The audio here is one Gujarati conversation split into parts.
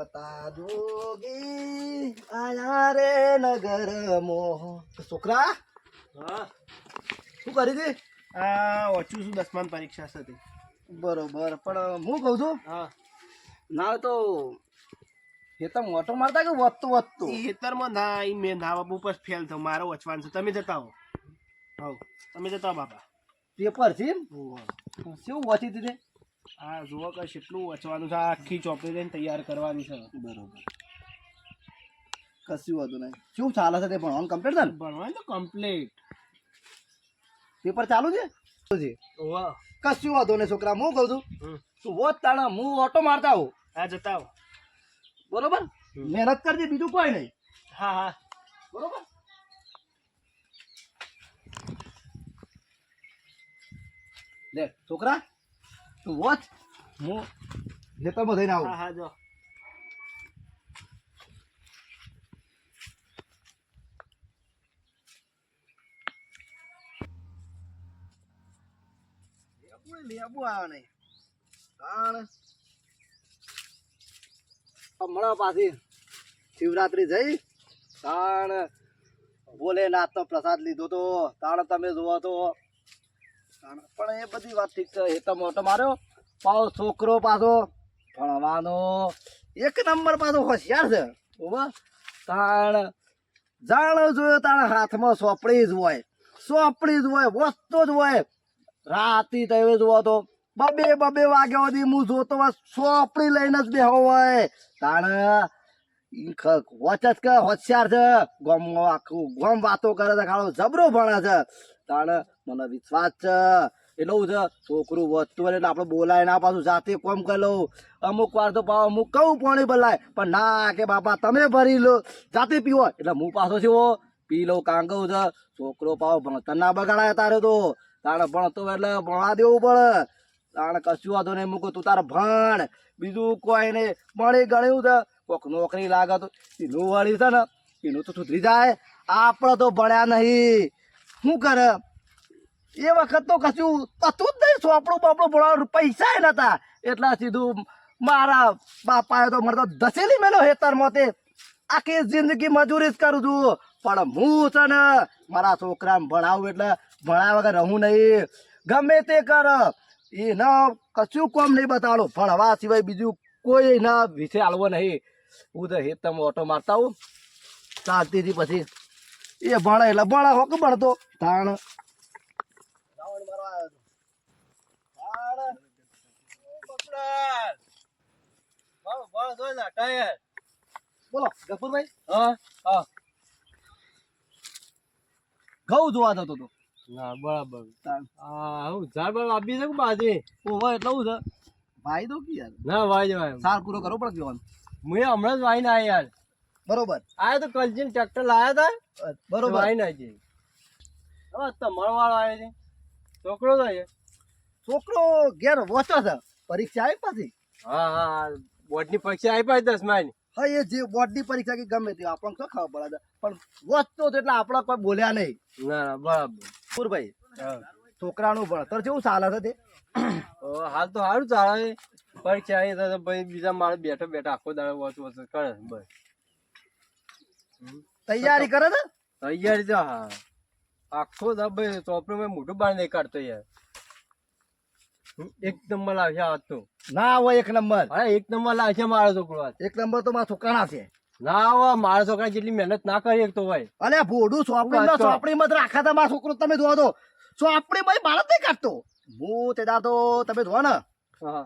રમતા જોગી આયા રે નગર મોહ. છોકરા હા. શું કરી હતી? આ ઓછું છું દસમાન પરીક્ષા હતી બરોબર પણ હું કહું છું હા. ના તો એ તો મોટો મારતા કે વધતું વધતું? ખેતરમાં ના એ મેં ના બાપુ પર ફેલ થયો. મારો વચવાન છે. તમે જતા હો. હવ. તમે જતા બાપા. પેપર છે? શું વાંચી તે? આ જુઓ કે કેટલું વચવાનું છે આખી ચોપડી લઈને તૈયાર કરવાની છે. બરોબર. કશું વાંધો નહીં. શું ચાલે છે તે ભણવાનું કમ્પ્લીટ થાય? ભણવાનું તો કમ્પ્લીટ પેપર ચાલુ છે? કશું વાંધો નહીં છોકરા હું કહું છું તું વોત તાણા હું ઓટો મારતા આવું. હા જતા હો બરોબર? મહેનત કરજે બીજું કોઈ નહીં. હા હા. બરોબર? લે છોકરા વોચ હું ખેતરમાં જઈને આવું. હા જો. પાછી શિવરાત્રી જઈ તાણ ભોલેનાથ નો પ્રસાદ લીધો તો, તાણ તમે જોવો તો પણ એ બધી વાત ઠીક છે, એ તો માર્યો. પાછો છોકરો પાછો ભણવાનો. એક નંબર પાછો હોશિયાર છે. બરોબર તાણ જાણ જોયો તાણ હાથમાં સોપડી જ હોય. સોપડી જ હોય, વસ્તુ જ હોય. રાતી તમે જુઓ તો બબે બબે વાગ્યા સુધી હું જોતો હોય સોપડી લઈને જ બેહો હોય. તાણ જ કે હોશિયાર છે? ગમ આખું ગોમ વાતો કરે છે ખાડો જબરો ભણે છે. તાણ, મને વિશ્વાસ છે. એટલું છે, છોકરું વધતું હોય એટલે આપણે બોલાય ના, પાછું જાતે કોમ કરી લઉં. અમુક વાર તો પાવ અમુક કહું પાણી બદલાય. પણ ના કે બાપા, તમે ભરી લો, જાતે પીવો. એટલે હું પાછો છું પી લઉં કાંગવું છે, છોકરો પાવ ભણતર ના બગાડાય તારે તો. તાણે ભણતો એટલે ભણવા દેવું પડે. તાણે કશું વાંધો નહીં, મૂકું, તું તારે ભણ. બીજું કોઈ નહીં. ભણી ગણ્યું છે. કોક નોકરી લાગે તો એનું વળી છે ને એનું તો સુધરી જાય. આપણે તો ભણ્યા નહીં. શું કરે? એ વખત તો કશું હતું જ નહીં. ચોપડું બાપડું ભણવાનું પૈસા નતા. એટલા સીધું મારા બાપાએ તો મને તો ધસેલી મેલો હેતરમાં તે આખી જિંદગી મજૂરી જ કરું છું. પણ હું છે ને, મારા છોકરાને ભણાવું એટલે ભણાવ્યા વગર રહું નહીં. ગમે તે કર. એ ન કશું કોમ નહીં બતાવડો ભણવા સિવાય બીજું કોઈ ના વિશે આલવો નહીં. હું તો હેતમાં ઓટો મારતા હું શાંતિથી પછી એ ભણે એટલે ભણે હોક ભણતો તાણ. બોલો ગફુરભાઈ? હા હા. ઘઉં જોવા જતો તો. ના બરાબર. હા હું ઝાડ બાર આપી શકું બાજે ઓહો એટલે હું છે. ભાઈ તો કી યાર? ના ભાઈ સાર પૂરો કરવો પડે જીવન મેં હમણાં જ વાઈને આવ્યા યાર. બરોબર. આયા તો કલજીન ટ્રેક્ટર લાયા હતા બરોબર. આવી હવે તમારો વાળો આવ્યો છે. છોકરો તો છે. છોકરો ઘેર વોચો છે. પરીક્ષા આવી પાછી? હા હા. બોર્ડની પરીક્ષા આવી પાછી દસમાની હા એ જે બોર્ડની પરીક્ષા કે ગમે તે આપણને શું ખબર પડે. પણ વોચતો તો એટલે આપણા કોઈ બોલ્યા નહીં. ના ના બરાબર. પૂરભાઈ છોકરાનું ભણતર કેવું ચાલે છે તે? હાલ તો સારું ચાલે પરીક્ષા આવી તો ભાઈ બીજા માણસ બેઠો બેઠો આખો દાડો વોચ વોચ કરે બસ. તૈયારી કરે છે? તૈયારી તો હા. આખો દાડો ચોપડો મેં મોઢું બાર નહીં કાઢતો યાર. એક નંબર લાવશે આ તો. ના હોય એક નંબર. અરે એક નંબર લાવશે મારો છોકરો એક નંબર તો મારા છોકરાના છે. ના હોય મારા છોકરા જેટલી મહેનત ના કરી તો હોય અરે ભોડું ચોપડી વાત કરો. ચોપડીમાં રાખા તા મારા છોકરો તમે જોવા દો. ચોપડી માં બાળક નહીં કાઢતો. હું તે તો તમે જોવા ને. હા.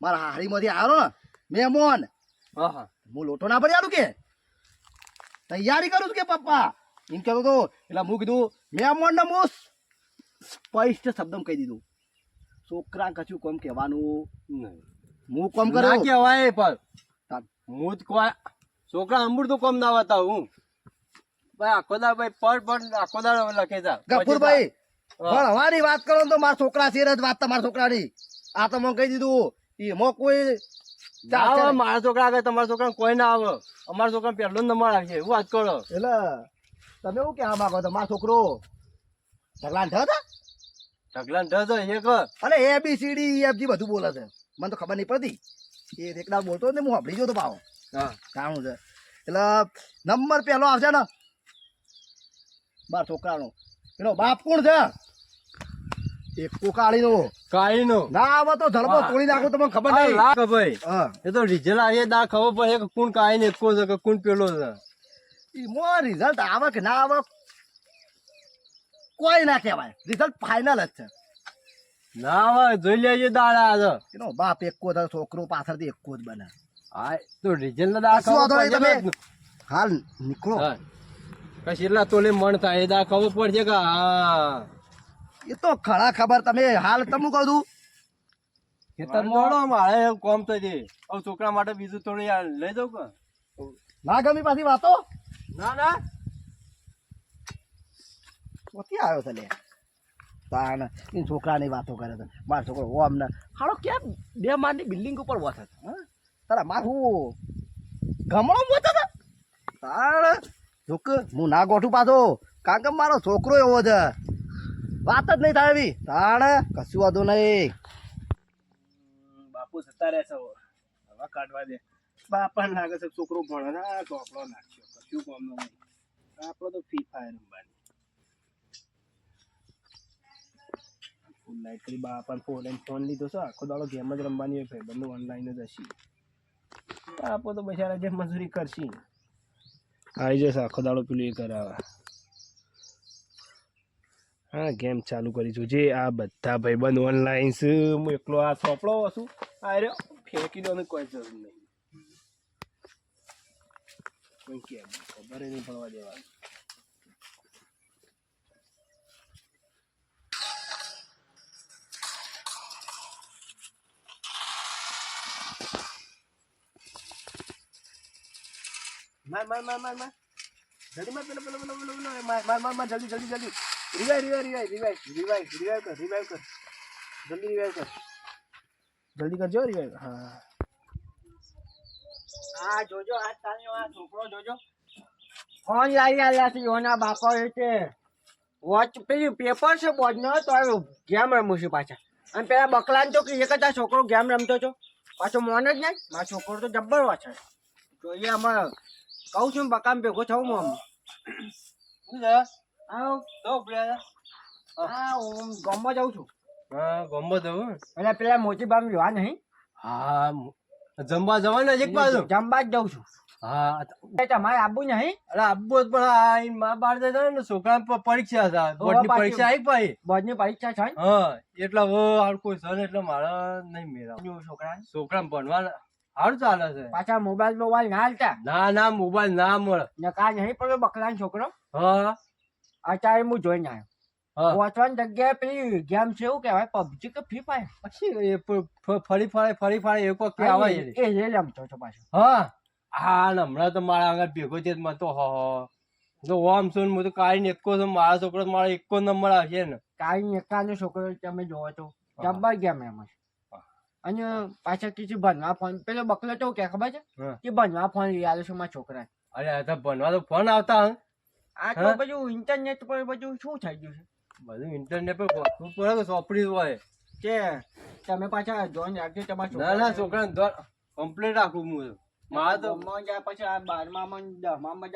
મારા હારીમાંથી આવ્યો ને. મહેમાન હા હા. હું લોટો ના પડી આલું કે? તૈયારી કરું છું કે પપ્પા? એમ કહેતો તો એટલે હું કીધું મહેમાન ને હું સ્પષ્ટ શબ્દમાં કહી દીધું. છોકરા કશું કોમ કહેવાનું નહીં. હું કોમ ના કર્યો કહેવાય પણ. હું જ કોઈ છોકરા અમૃત તો કોમ ના વાતા હું. ભાઈ આખો દાડો ભાઈ પર પર આખો દાડો લખે જા ગફુરભાઈ પણ હવાની વાત કરો તો મારા છોકરા છે જ વાત તમારા છોકરાની. આ તો મને કહી દીધું એમાં કોઈ ના આવે મારા છોકરા આગળ તમારા છોકરા કોઈ ના આવે. અમારા છોકરા પહેલો નંબર આવશે એવું વાત કરો. એટલે તમે એવું કહેવા માંગો છો મારો છોકરો ઢગલા ઢ હતા ઢગલા ઢસ એક અરે A B C D F G બધું બોલે છે. મને તો ખબર નહીં પડતી. એ એકડા બોલતો ને હું સાંભળી તો પાવો હા. જાણું છે. એટલે નંબર પહેલો આવશે ને મારા છોકરાનો. એનો બાપ કોણ છે? એક કોકાળીનો કાઈ નો આવે તો ધડબો તોડી નાખો તમને ખબર નહીં. લાખ ભાઈ. એ તો રિઝલ્ટ આવીએ ના ખબર પડે કે કોણ કાઈ ને એકો છે કે કોણ પેલો છે. રિઝલ્ટ આવે કે ના આવે કોઈ ના કહેવાય. રિઝલ્ટ ફાઇનલ જ છે. ના આવે જોઈ લેજે દાડા એનો બાપ એકો જ છોકરો પાછળથી એકો જ બને. હા તો રિઝલ્ટ ના તમે? હાલ નીકળો. કશી એટલા તોલે મન થાય એ દા ખબર પડશે કે હા. એ તો ખરા ખબર તમે હાલ તમે કહું છું. ખેતર મોડો મારે એવું કોમ તો હવે છોકરા માટે બીજું થોડું યાર લઈ જાઉં કે? ના ગમી પાછી વાતો? ના ના. ક્યાંથી આવ્યો છે લે તાણ એ છોકરાની વાતો કરે છે. મારો છોકરો ઓમ અમને. હાડો કેમ બે માળની બિલ્ડિંગ ઉપર વાત છે? હા? તારા મારું ગમણો વસે છે? તાણ જોક હું ના ગોઠું પાછો. કારણ કે મારો છોકરો એવો છે. વાત જ નહીં થાય એવી. તાણે કશું વાંધો નહીં. બાપુ જતા રહેશે છે હવા. કાઢવા દે. બાપા લાગે છે છોકરો ભણે ના ચોપડો નાખ્યો. કશું કામ નહીં. આપણો તો ફ્રી ફાયર રમવાની ફૂલ લાઈટ કરી બાપા ફોન ફોન લીધો છે. આખો દાડો ગેમ જ રમવાની હોય ભાઈ બંને ઓનલાઈન જ હશે. આપો તો બચારા જે મજૂરી કરશી. આવી જશે, આખો દાડો પેલું એ કરાવે. હા ગેમ ચાલુ કરી જોજે આ બધા ભાઈબંધ ઓનલાઈન છે હું એકલો આ ચોપડો છું આ રહ્યો ફેંકી દો કોઈ જરૂર નહીં કોઈ કે ખબર ય નહીં પડવા દેવાની માર માર માર માર માર જલ્દી માર પેલો પેલો પેલો પેલો પેલો માર માર માર માર જલ્દી જલ્દી જલ્દી revive revive revive revive revive revive કર રિવાઈવ કર જલ્દી રિવાઈવ કર જલ્દી કરજો રિવાઈવ હા આ જોજો આ તારીનો આ છોકરો જોજો. ફોન લાવી આલ્યા છે યોના બાપા એ છે વોચ પેલી પેપર છે બોર્ડ નો તો ગેમ રમું છું પાછા. અને પેલા બકલાન તો કે એક જ આ છોકરો ગેમ રમતો છો પાછો મોન જ નહીં મારો છોકરો તો જબ્બર વાંચે જોઈએ આમાં કહું છું બકામ ભેગો થવું હું આમ શું ગામમાં જાઉં છું. હા ગમો દઉં એટલે પેલા મોટી બામ જોવા નહીં. હા જમવા જવાનું બાજુ? જમવા જ જાઉં છું. હા તમારે આબુ નહીં? અરે આબુ પણ આ ઈ બાર જતા ને છોકરા પરીક્ષા હતા. બોર્ડની પરીક્ષા આવી બોર્ડની પરીક્ષા છે? હા એટલે હવે કોઈ સર એટલે મારા નહીં મેળા છોકરા છોકરા ભણવાના. સારું ચાલે છે. પાછા મોબાઈલ મોબાઈલ ના હાલતા? ના ના મોબાઈલ ના મળે. ને કા નહીં પડ્યો બકલા છોકરો? હા. અત્યારે હું જોઈને આવ્યો વાંચવાની જગ્યાએ પેલી ગેમ છે એવું કહેવાય પબજી કે ફ્રી ફાયર? પછી ફરી ફરી ફરી ફરી એક વખત આવે એ એ રમતો છો પાછો. હા. હા હમણાં તો મારા આગળ ભેગો છે તો હ તો ઓમ સુન હું તો કાઢીને એકો તો મારા છોકરો મારો એકો નંબર આવશે ને. કાંઈ એકાનો છોકરો તમે જોવો તો જબ્બર ગેમ એમ છે અને પાછા કીધું ભણવા ફોન પેલો બકલો તો કે ખબર છે? કે ભણવા ફોન લઈ આવ્યો છું મારા છોકરા અરે આ તો ભણવા તો ફોન આવતા હં. આ તો બધું ઇન્ટરનેટ પર બધું શું થઈ ગયું બધું ઇન્ટરનેટ પર વાંચવું પડે કે હોય. કે તમે પાછા જોઈન રાખજો તમારા ના ના છોકરા કમ્પ્લીટ રાખું હું. મારા તો ગામમાં જાય પછી આ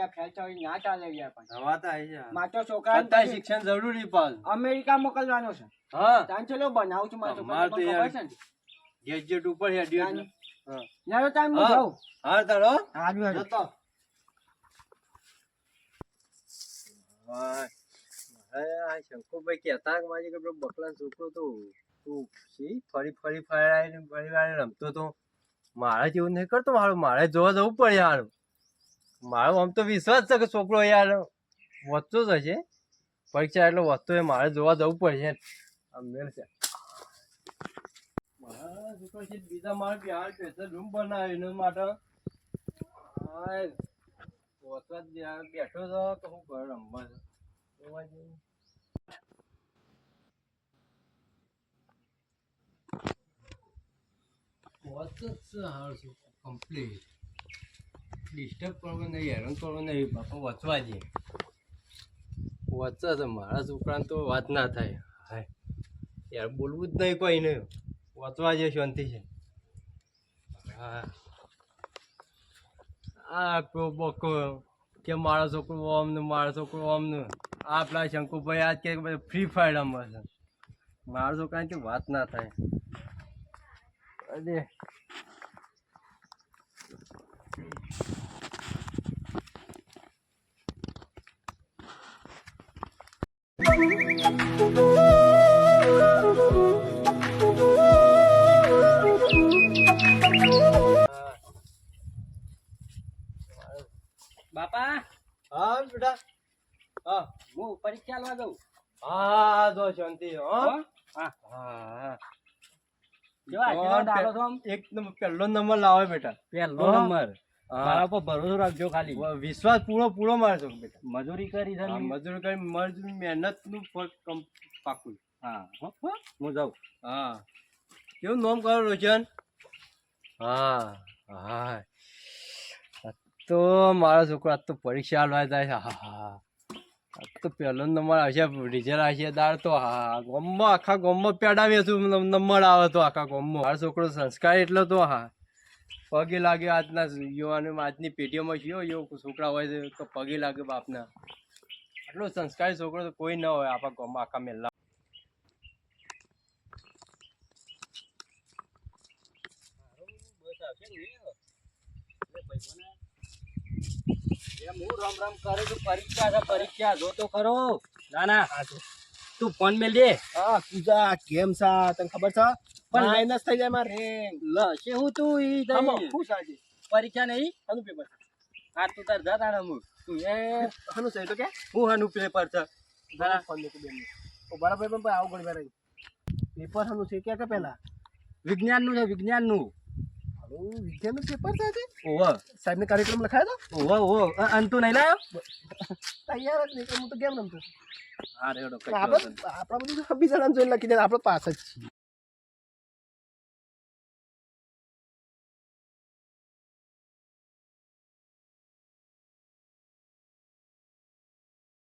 ફેલ થઈ ના ચાલે ગયા. આવી મારા છોકરા અત્યારે શિક્ષણ જરૂરી પાછું અમેરિકા મોકલવાનો છે. હા. ત્યાં ચલો બનાવું છું મારા તો યાર- ખબર છે ને? ગેજેટ ઉપર હેડી યાર ટાઈમ હું. હા. જાઉં. હા તારો જતો હાય. અરે આ શંકુભાઈ કહેતા મારી કે પેલો બકલાનો છોકરો તો તું શી ફરી ફરી ફરી આવીને ફરી વાર રમતો તો મારે જેવું નહીં કરતો મારું મારે જોવા જવું પડે યાર મારો આમ તો વિશ્વાસ છે કે છોકરો યાર વધતો જ હશે પરીક્ષા એટલે વધતો હોય મારે જોવા જવું પડશે આમ મેળ છે મારા છોકરો છે બીજા મારે બિહાર રૂમ બનાવ્યો એના માટે. પહોંચવા જ બેઠો તો હું ઘર રમવા છે જોવા જઈએ જ કમ્પ્લીટ ડિસ્ટર્બ કરવું નહીં હેરાન કરવું નહીં બાપા વચવા જઈએ વચ્ચે છે મારા છોકરાને તો વાત ના થાય. હાય. યાર બોલવું જ નહીં કોઈ નહીં વચવા જઈએ શાંતિ છે હા. આ બકો કે મારો છોકરો ઓમ ને મારો છોકરો ઓમ ને આ પેલા શંકુભાઈ આજ કે ફ્રી ફાયર રમે છે મારો છોકરાની તો વાત ના થાય અરે બાપા બેટા હા હું પરીક્ષા લેવા જઉં. હા જો શાંતિ હો. હો? હા. હા. કેવા કેવા દાડો છો આમ? એક નંબર પહેલો નંબર લાવે બેટા. પહેલો? નંબર. મારા ઉપર ભરોસો રાખજો ખાલી. વિશ્વાસ પૂરો પૂરો બેટા. મજૂરી કરી છે આ કરી મજૂર મહેનતનું ફળ પાકું. હા. હો, જાઉં. હા. કેવું નામ કરો રોશન? હા હા. તો મારો છોકરો આજ તો પરીક્ષા આલવા જાય છે. હા હા તો પહેલો નંબર આવશે રિઝલ્ટ આવશે દાર તો, હા ગોમમાં આખા ગોમમાં પેડાવીએ છું નંબર આવે તો આખા ગોમમાં. મારો છોકરો સંસ્કાર એટલો તો, હા. પગે લાગે આજના યુવાનો, આજની પેઢીઓમાં કયો એવો છોકરા હોય તો પગે લાગે બાપના. આટલો સંસ્કારી છોકરો તો કોઈ ન હોય આપણા ગામમાં, આખા મેલ્લા એમ હું રમ રમ કરું છું પરીક્ષા છે પરીક્ષા જો તો ખરો. ના ના. તું ફોન મેલ દે. હા પૂજા કેમ સા તને ખબર છે? પણ માઇનસ થઈ જાય મારે. લ છે હું તું ઈ દઈ. આમાં ખુશ આજે. પરીક્ષા નહીં? આનું પેપર આ તું તાર જા તારા તું એ. આનું છે તો કે? હું હાનું પેપર છે. ના ફોન દે ઓ બરાબર પણ આવું ગણવા રહી પેપર આનું છે કે કે પહેલા? વિજ્ઞાનનું છે વિજ્ઞાનનું આનું વિજ્ઞાનનું પેપર આજે ઓહો સાહેબને કાર્યક્રમ લખાયો તો? ઓહો ઓહો અ- અન તું નહીં લાયો? તૈયાર જ નહીં હું તો કેમ રમતો આપણે આપણા બધું છવ્વીસ જણા જોઈને લખી દે આપણે પાસ જ છીએ.